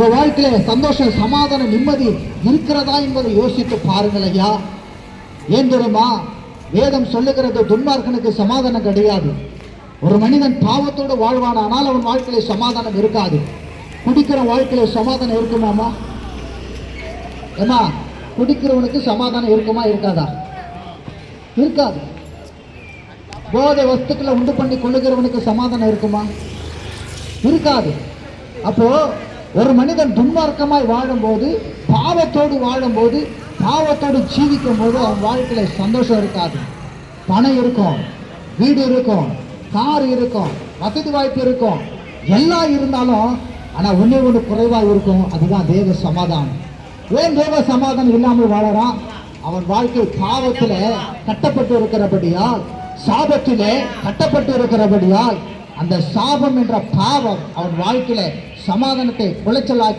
உங்க வாழ்க்கையில சந்தோஷம் சமாதானம் நிம்மதி இருக்கிறதா என்பதை யோசித்து பாருங்கள் ஐயா. ஏன் தெரியுமா? வேதம் சொல்லுகிறது துன்மார்க்கனுக்கு சமாதானம் கிடையாது. ஒரு மனிதன் பாவத்தோடு வாழ்வானானால் அவன் வாழ்க்கையில சமாதானம் இருக்காது. குடிக்கிற வாழ்க்கையில சமாதானம் இருக்குமாமா? ஏமா குடிக்கிறவனுக்கு சமாதானம் இருக்குமா இருக்காதா? இருக்காது. போதை வஸ்துக்களை உண்டு பண்ணி கொள்ளுகிறவனுக்கு சமாதானம் இருக்குமா? இருக்காது. அப்போ ஒரு மனிதன் துன்மார்க்கமாய் வாழும்போது பாவத்தோடு வாழும்போது பாவத்தோடு ஜீவிக்கும் போது அவன் வாழ்க்கையில் சந்தோஷம் இருக்காது. பணம் இருக்கும் வீடு இருக்கும் கார் இருக்கும் வசதி வாய்ப்பு இருக்கும். எல்லாம் இருந்தாலும் ஆனால் ஒன்றே ஒன்று குறைவாக இருக்கும். அதுதான் தேவ சமாதானம். ஏன் தேவ சமாதானம் இல்லாமல் வாழறான்? அவன் வாழ்க்கை பாவத்தில் கட்டப்பட்டு இருக்கிறபடியால் சாபத்திலே கட்டப்பட்டு இருக்கிறபடியால் அந்த சாபம் என்ற பாவம் அவன் வாழ்க்கையில சமாதானத்தை குலைச்சலாக்கி